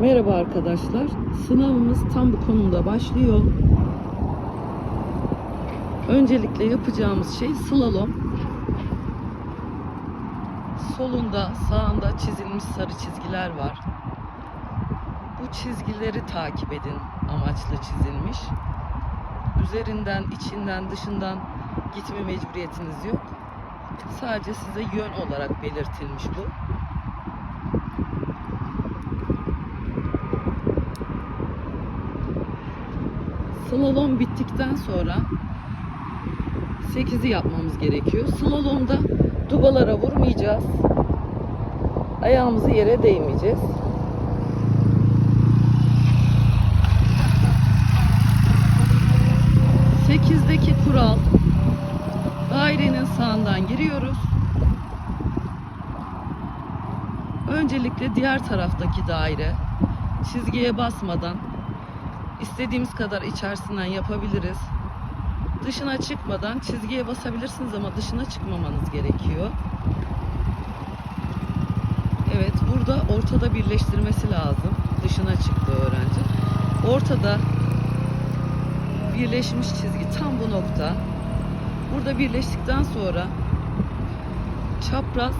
Merhaba arkadaşlar. Sınavımız tam bu konumda başlıyor. Öncelikle yapacağımız şey slalom. Solunda, sağında çizilmiş sarı çizgiler var. Bu çizgileri takip edin amaçlı çizilmiş. Üzerinden, içinden, dışından gitme mecburiyetiniz yok. Sadece size yön olarak belirtilmiş bu. Slalom bittikten sonra 8'i yapmamız gerekiyor. Slalomda dubalara vurmayacağız. Ayağımızı yere değmeyeceğiz. Sekizdeki kural dairenin sağından giriyoruz. Öncelikle diğer taraftaki daire çizgiye basmadan istediğimiz kadar içerisinden yapabiliriz. Dışına çıkmadan çizgiye basabilirsiniz ama dışına çıkmamanız gerekiyor. Evet burada ortada birleştirmesi lazım. Dışına çıktı öğrenci. Ortada birleşmiş çizgi tam bu nokta. Burada birleştikten sonra çapraz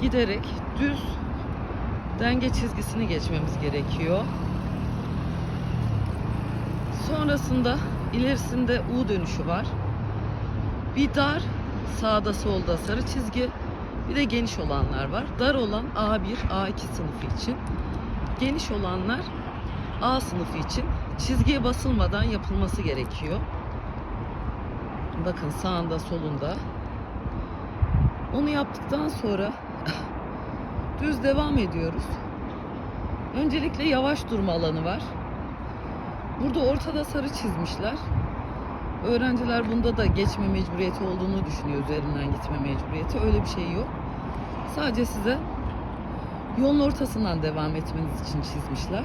giderek düz denge çizgisini geçmemiz gerekiyor. Sonrasında ilerisinde U dönüşü var. Bir dar sağda solda sarı çizgi bir de geniş olanlar var. Dar olan A1, A2 sınıfı için. Geniş olanlar A sınıfı için çizgiye basılmadan yapılması gerekiyor. Bakın sağında solunda. Onu yaptıktan sonra düz devam ediyoruz. Öncelikle yavaş durma alanı var. Burada ortada sarı çizmişler. Öğrenciler bunda da geçme mecburiyeti olduğunu düşünüyor. Üzerinden gitme mecburiyeti. Öyle bir şey yok. Sadece size yolun ortasından devam etmeniz için çizmişler.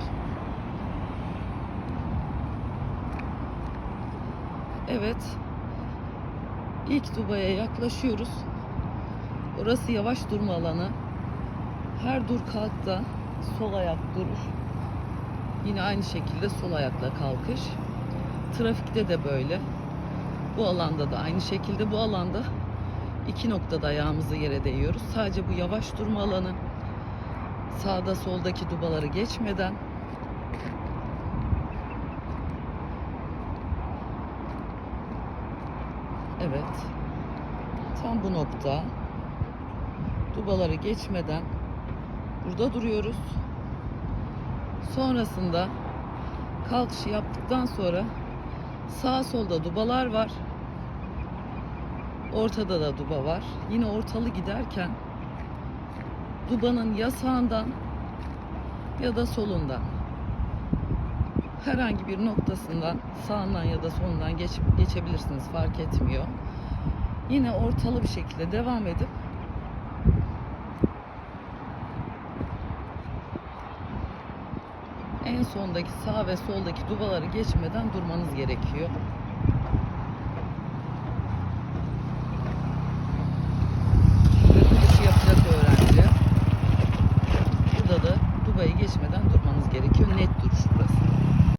Evet. İlk dubaya yaklaşıyoruz. Orası yavaş durma alanı. Her dur kalkta sol ayak durur. Yine aynı şekilde sol ayakla kalkış. Trafikte de böyle. Bu alanda da aynı şekilde. Bu alanda iki noktada ayağımızı yere değiyoruz. Sadece bu yavaş durma alanı sağda soldaki dubaları geçmeden Evet. Tam bu nokta dubaları geçmeden burada duruyoruz. Sonrasında kalkışı yaptıktan sonra sağ solda dubalar var. Ortada da duba var. Yine ortalı giderken dubanın ya sağından ya da solundan herhangi bir noktasından sağından ya da solundan geç, geçebilirsiniz fark etmiyor. Yine ortalı bir şekilde devam edip sondaki sağ ve soldaki dubaları geçmeden durmanız gerekiyor.